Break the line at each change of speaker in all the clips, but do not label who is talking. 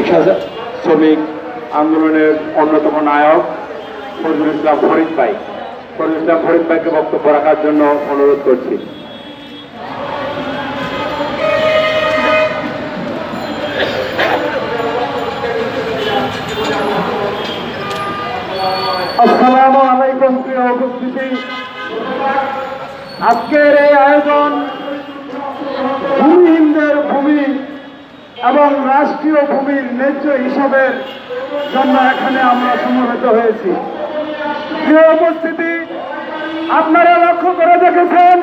রিক্সা শ্রমিক আন্দোলনের অন্যতম নায়ক ফজলুল ইসলাম ফরিদ ভাই। ফজলুল ইসলাম ফরিদ ভাইকে বক্তব্য রাখার জন্য অনুরোধ করছি।
আজকের এই আয়োজন ভূমি এবং রাষ্ট্রীয় ভূমির ন্যায্য হিসাবের জন্য এখানে আমরা সমবেত হয়েছি। প্রিয় উপস্থিতি, আপনারা লক্ষ্য করে দেখেছেন,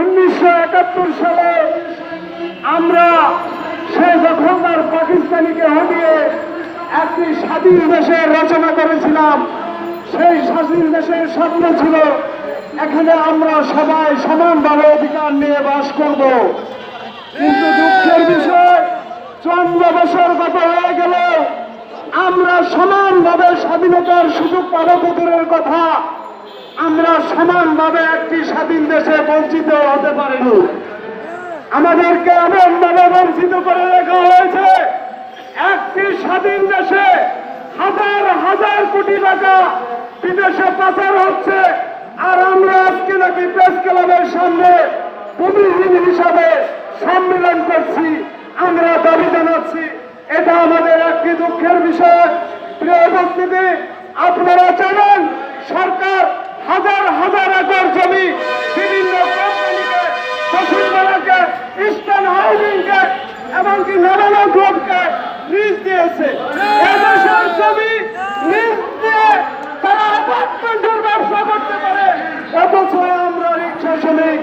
উনিশশো একাত্তর সালে আমরা সে দখলদার পাকিস্তানিকে হটিয়ে একটি স্বাধীন দেশের রচনা করেছিলাম। সেই স্বাধীন দেশের স্বপ্ন ছিল, এখানে আমরা সবাই সমানভাবে অধিকার নিয়ে বাস করব। কিন্তু দুঃখের বিষয় চন্দ্র বছর গত হয়ে গেল আমরা সমানভাবে স্বাধীনতার সুযোগ পাবো কথা। আমরা সমানভাবে একটি স্বাধীন দেশে বঞ্চিত হতে পারিনি। আমাদেরকে এমনভাবে বঞ্চিত করে রাখা হয়েছে, একটি স্বাধীন দেশে হাজার হাজার কোটি টাকা বিদেশে পাচার হচ্ছে, আর আমরা আজকে নাকি প্রেস ক্লাবের সামনে ভূমিহীন হিসাবে সম্মেলন করছি। আমরা দাবি জানাচ্ছি, এটা আমাদের একটি দুঃখের বিষয়। প্রিয় উপস্থিতি, আপনারা জানেন, সরকার হাজার হাজার একর জমি বিভিন্ন কোম্পানিকে বসুন্ধরাকে ইস্টার্ন হাউজিংকে এমনকি নারায়ণ গ্রুপকে লিজ দিয়েছে। জমি লিজ দিয়ে তারা অ্যাপার্টমেন্টের ব্যবসা করতে পারে। অথচ আমরা রিক্সা শ্রমিক,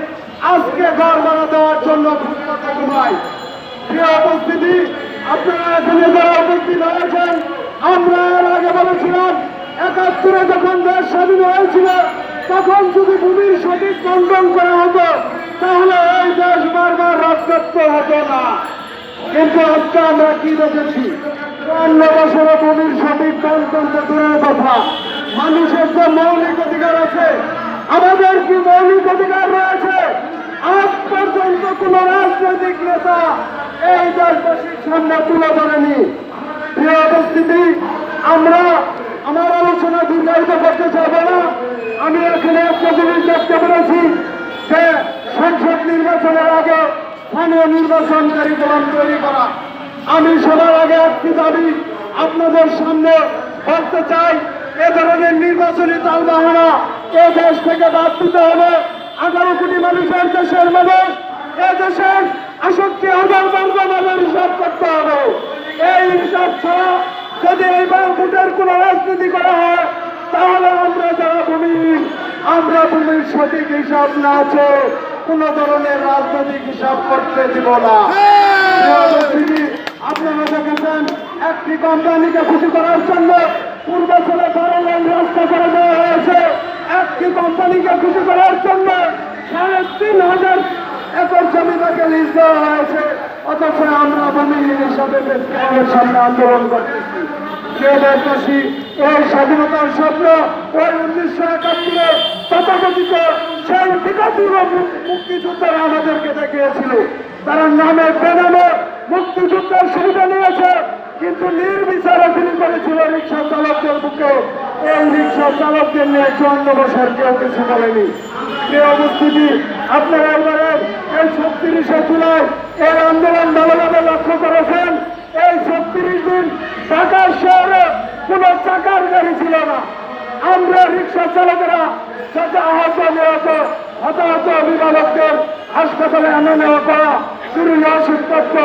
আজকে ঘর ভাড়া দেওয়ার জন্য ফুটপাতে ঘুমাই। প্রিয় উপস্থিতি, আপনারা এখানে যারা উপস্থিত হয়েছেন, আমরা এর আগে বলেছিলাম, একাত্তরে যখন দেশ স্বাধীন হয়েছিল, তখন যদি ভূমির সঠিক বন্টন করা হতো, তাহলে এই দেশ বারবার রাজত্ব হতো না। কিন্তু আজকে আমরা কি দেখেছি? চুয়ান্ন বছরে ভূমির সঠিক বন্টন তো দূরের কথা। মানুষের যে মৌলিক অধিকার আছে। আমাদের কি মৌলিক অধিকার রয়েছে? আজ পর্যন্ত কোন রাজনৈতিক নেতা এই দেশবাসীর সামনে তুলে ধরেনি। প্রিয় উপস্থিতি, আমরা আমার আলোচনা দীর্ঘায়িত করতে চাবো না। আমি এখানে একটা জিনিস দেখতে পেরেছি যে সংসদ নির্বাচনের আগে স্থানীয় নির্বাচনকারী দল তৈরি করা। আমি সবার আগে একটি দাবি আপনাদের সামনে বলতে চাই। এ ধরনের নির্বাচনী তালবাহানা এ দেশ থেকে বাদ দিতে হবে। আঠারো কোটি মানুষের দেশের মানুষ এ দেশের আষট্টি হাজার বর্গ মানের হিসাব করতে হবে। এই হিসাব ছাড়া যদি এইবার ভোটের কোন রাজনীতি করা হয়, তাহলে আমরা যারা ভূমিহীন আমরা ভূমির সঠিক হিসাব না আছে কোন ধরনের রাজনৈতিক হিসাব করতে দিব না। আপনারা দেখেছেন, একটি কোম্পানিকে খুশি করার জন্য পূর্বাচলে বারো লাইন রাস্তা করে দেওয়া হয়েছে। একটি কোম্পানিকে খুশি করার জন্য সাড়ে তিন হাজার একর জমি তাকে লিজ দেওয়া হয়েছে, অথচ আমরা ভূমিহীন হিসাবে সামনে আন্দোলন করতেছি। এই স্বাধীনতার স্বপ্ন ওই উনিশশো একাত্তরে তথাকথিত সেই বিগতির মুক্তিযোদ্ধারা আমাদেরকে দেখিয়েছিল। তারা নামে বেনামে মুক্তিযুদ্ধের সুবিধা নিয়েছে, কিন্তু নির্বিচারে তিনি করেছিল রিক্সা চালকদের বুকে। এই রিক্সা চালকদের নিয়ে চুয়ান্ন বছর কেউ কিছু বলেনি। প্রিয় উপস্থিতি, আপনারা এবারে এই ছত্রিশে জুলাই এই আন্দোলন ভালোভাবে লক্ষ্য করেছেন। এই ছত্রিশ দিন ঢাকার শহরে কোনো চাকার গাড়ি ছিল না। আমরা রিক্সা চালকেরা যাতে আহত নিহত, হতাহত অভিভাবকদের হাসপাতালে আনা নেওয়া করা জরুরি ওষুধপত্র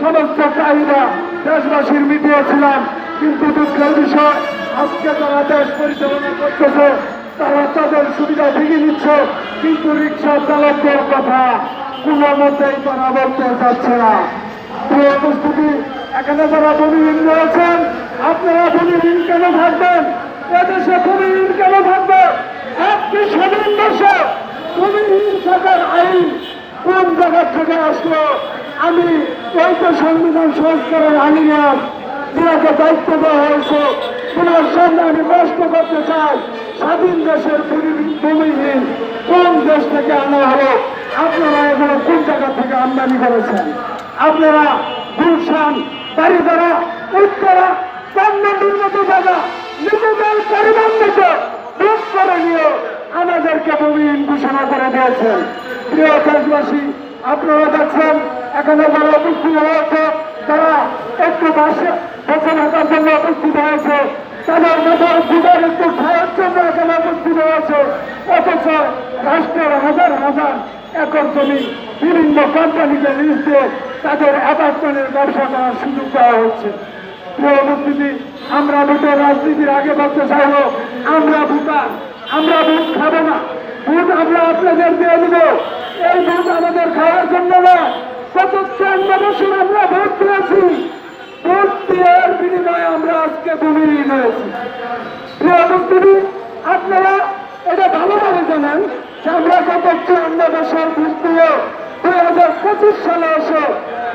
সমস্ত চাহিদা দেশবাসীর মিটিয়েছিলাম। কিন্তু দুঃখের বিষয়, আজকে তারা দেশ পরিচালনা করতেছে, তারা তাদের সুবিধা ভেঙে নিচ্ছে, কিন্তু রিক্সা চালকদের কথা। কোনো মতেই তারা বলতে চাচ্ছে না। প্রিয় উপস্থিতি, এখানে যারা ভূমিহীন রয়েছেন, আপনারা ভূমিহীন কেন থাকবেন? এদেশে ভূমিহীন কেন থাকবে? একটি স্বাধীন দেশে ভূমিহীন থাকার আইন কোন জায়গা থেকে আসলো? আমি এই তো সংবিধান সংস্কারের আইনের যাকে দায়িত্ব দেওয়া হয়েছে পুনর সামনে আমি নষ্ট করতে চাই, স্বাধীন দেশের ভূমি- ভূমিহীন কোন দেশ থেকে আনা হলো? আপনারা এগুলো কোন জায়গা থেকে আমদানি করেছেন? আপনারা গুলশান বাড়ি উত্তরা কান্নাডির মতো জায়গা নিজেদের পরিবার মতো করে নিয়ে আমাদেরকে ভূমিহীন ঘোষণা করে দিয়েছেন। প্রিয় দেশবাসী, আপনারা দেখছেন, এখানে যারা হয়েছে তারা একটু থাকার জন্য উপস্থিত হয়েছে, তাদের মাথার দুধের একটু খাওয়ার জন্য এখানে উপস্থিত হয়েছে। অথচ রাষ্ট্রের হাজার হাজার একর বিভিন্ন কোম্পানিকে লিজ দিয়ে তাদের অ্যাপার্টমেন্টের ব্যবসা করার সুযোগ দেওয়া হচ্ছে। প্রিয় আমরা ভোটের রাজনীতির আগে বলতে চাইব, আমরা ভোটার, আমরা ভোট খাব না। ভোট আমরা আপনাদের দিয়ে দেব। এই ভোট আমাদের খাওয়ার জন্য না চন্দ্র বছর আমরা ভোট দিয়েছি। ভোট দেওয়ার বিনিময়ে আমরা আজকে ভূমিহীন হয়েছি প্রিয় আপনারা এটা ভালোভাবে জানেন যে আমরা গত চুয়ান্ন বছর দিয়ে দুই হাজার পঁচিশ সালে এসে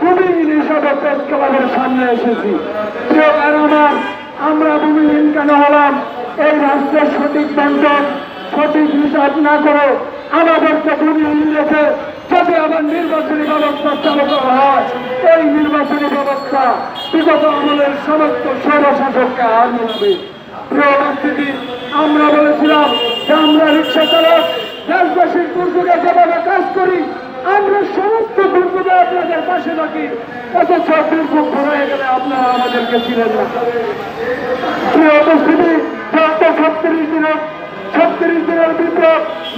ভূমিহীন হিসাবে প্রেস ক্লাবের সামনে এসেছি। প্রিয় আমার আমরা ভূমিহীন কেন হলাম? এই রাষ্ট্রের সঠিক বন্টন, সঠিক হিসাব না করে আমাদেরকে ভূমিহীন রেখে যদি আবার নির্বাচনী ব্যবস্থা চালু করা হয়, এই নির্বাচনী ব্যবস্থা বিগত আমলের সমস্ত স্বৈরশাসককে হার মিলবে প্রিয় আমরা বলেছিলাম আমরা রিক্সা চালক দেশবাসীর দুর্যোগে যেভাবে কাজ করি, আমরা সমস্ত দুর্যোগে আপনাদের পাশে থাকি। অথচ দুর্যোগ ঘুরে গেলে আপনারা আমাদেরকে ছিলেন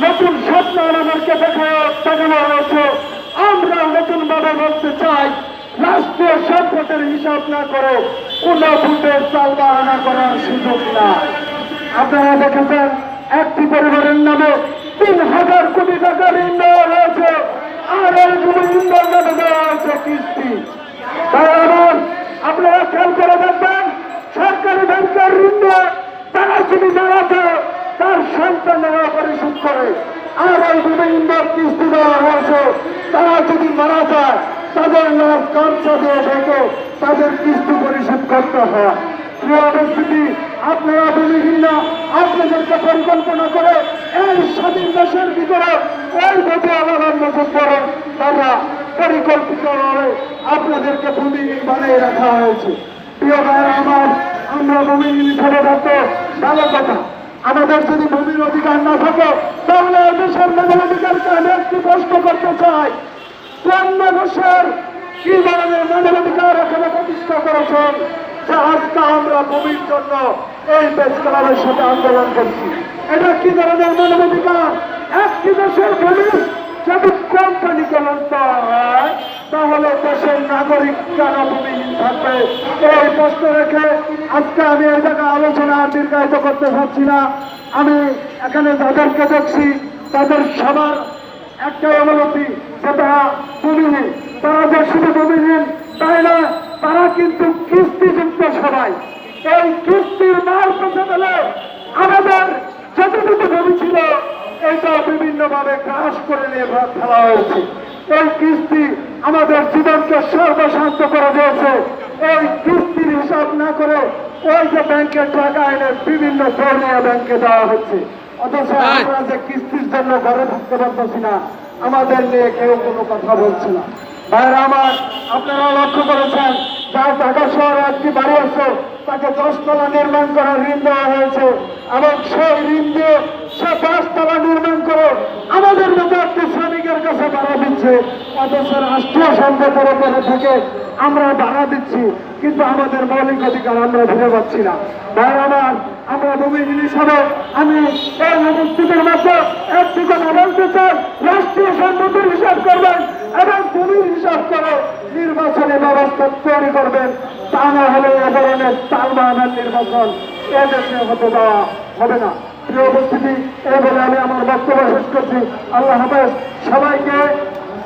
নতুন আমাদেরকে আমরা নতুন ভাবে চাই হিসাব না করার না আপনারা দেখেছেন একটি পরিবারের নামে তিন হাজার কোটি টাকা ঋণ দেওয়া হয়েছে। আর এই ইন্ধন নামে দেওয়া হয়েছে কিস্তি। তাই আমার আপনারা খেয়াল করে দেখবেন, সরকারি ব্যাংকের ঋণ নিয়ে তারা যদি দাঁড়াতে তার সন্তানেরা পরিশোধ করে। আর এই কিস্তি দেওয়া হয়েছে। তারা যদি মারা যায়, তাদের লাভ কাঞ্চা দিয়ে থাকে তাদের কিস্তি পরিশোধ করতে হয়। প্রিয় উপস্থিতি, আপনারা ভূমিহীন না আপনাদেরকে পরিকল্পনা করে এই স্বাধীন দেশের ভিতরে এই ভোটে আলাদা নজর করে তারা পরিকল্পিতভাবে আপনাদেরকে ভূমিহীন বানিয়ে রাখা হয়েছে। প্রিয় ভাইরা আমার, আমরা ভূমিহীন হিসেবে থাকতো ভালো কথা। আমাদের যদি ভূমির অধিকার না থাকে, তাহলে দেশের মেধার অধিকারকে আমি একটু প্রশ্ন করতে চাই। কোন মানুষের কি ধরনের মানবাধিকার এখানে প্রতিষ্ঠা করেছেন? আজকে আমরা ভূমির জন্য এই দেশ ক্লাবের সাথে আন্দোলন করছি। এটা কি ধরনের মানবাধিকার? একটি দেশের ভূমি যদি কোম্পানিকে লড়তে হয় তাহলে দেশের নাগরিক কেন ভূমিহীন থাকবে, এই প্রশ্ন রেখে আজকে আমি এই জায়গায় আলোচনা দীর্ঘায়িত করতে পারছি না। আমি এখানে যাদেরকে দেখছি, তাদের সবার একটা অনুমতি যে তারা ভূমিহীন। তারা যে শুধু ভূমিহীন, তাই না? তারা কিন্তু কিস্তিযুক্ত সবাই। এই কিস্তির মাল পেতে গেলে আমাদের যতটুকু ভূমি ছিল এটা বিভিন্নভাবে গ্রাস করে নিয়ে ফেলা হয়েছে। এই কিস্তি আমাদের জীবনকে সর্বশান্ত করে দিয়েছে। এই কিস্তির হিসাব না করে ওই যে ব্যাংকের টাকা এনে বিভিন্ন ধর্মীয় ব্যাংকে দেওয়া হচ্ছে। অথচ আমরা যে কিস্তির জন্য ঘরে থাকতে পারতেছি না আমাদের নিয়ে কেউ কোনো কথা বলছে না। আমার, আপনারা লক্ষ্য করেছেন, যার ঢাকা শহরে একটি বাড়ি আছে, তাকে দশতলা নির্মাণ করার ঋণ দেওয়া হয়েছে। এবং সেই ঋণ দিয়ে সে দশতলা নির্মাণ করে আমাদের মতো একটি শ্রমিকের কাছে ভাড়া দিচ্ছে। অথচ রাষ্ট্রীয় সম্পদের উপরে থেকে আমরা ভাড়া দিচ্ছি, কিন্তু আমাদের মৌলিক অধিকার আমরা ফিরে পাচ্ছি না। ভাই আমার, আমরা ভূমিহীন হিসাবে আমি এই উপস্থিতির মধ্যে একটি কথা বলতে চাই, রাষ্ট্রীয় সম্পদের হিসাব করবেন। এবং ভূমির হিসাব করে, নির্বাচনী ব্যবস্থা তৈরি করবেন। তা না হলে এ ধরনের তালবাহানার নির্বাচন এদেশে হতে দেওয়া হবে না। প্রিয় উপস্থিতি এই বলে আমি আমার বক্তব্য শেষ করছি। আল্লাহ হাফেজ, সবাইকে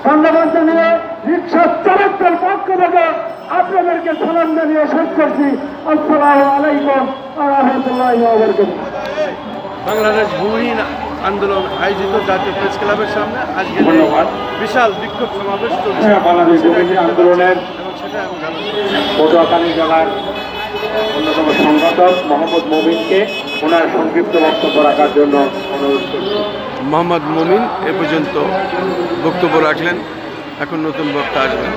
ধন্যবাদ জানিয়ে রিক্সা চালকদের পক্ষ থেকে আপনাদেরকে সালাম জানিয়ে শেষ করছি। আসসালামু আলাইকুম রহমতুল্লাহ
বাংলাদেশ ভূমিহীন আন্দোলন আয়োজিত জাতীয় প্রেস ক্লাবের সামনে আজকে বিশাল বিক্ষোভ সমাবেশ চলছে।
হ্যাঁ, আন্দোলনের
এবং সেটা আমি জানাচ্ছি।
পটুয়াখালী জেলার অন্যতম সংগঠক মোহাম্মদ মমিনকে ওনার সংক্ষিপ্ত বক্তব্য রাখার জন্য অনুরোধ করছি।
মোহাম্মদ মমিন এ পর্যন্ত বক্তব্য রাখলেন। এখন নতুন বক্তা আসবেন।